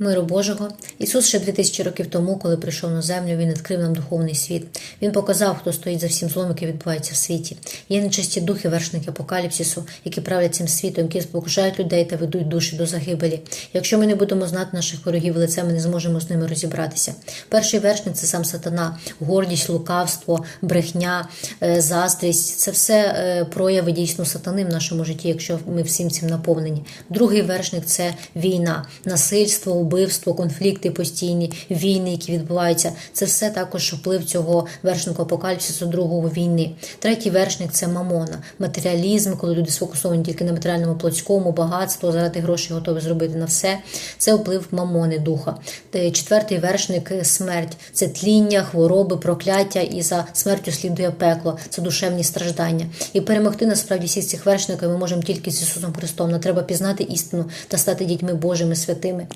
Миру Божого. Ісус ще 2000 років тому, коли прийшов на землю, Він відкрив нам духовний світ. Він показав, хто стоїть за всім злом, який відбувається в світі. Є нечисті духи, вершники апокаліпсису, які правлять цим світом, які спокушають людей та ведуть душі до загибелі. Якщо ми не будемо знати наших ворогів лице, ми не зможемо з ними розібратися. Перший вершник це сам сатана, гордість, лукавство, брехня, е, заздрість це все е, прояви дійсно сатани в нашому житті, якщо ми всім цим наповнені. Другий вершник це війна, насильство, убивство, конфлікти постійні, війни, які відбуваються. Це все також вплив цього вершника апокаліпсису другого війни. Третій вершник це мамона, матеріалізм, коли люди сфокусовані тільки на матеріальному плотському, багатство, заради грошей готові зробити на все. Це вплив мамони духа. Е, Четвертий вершник смерть це тління, хвороби, прокляття, і за смертю слідує пекло, це душевні страждання. І перемогти насправді всіх цих вершників ми можемо тільки з Ісусом Христом. Нам треба пізнати істину та стати дітьми Божими святими.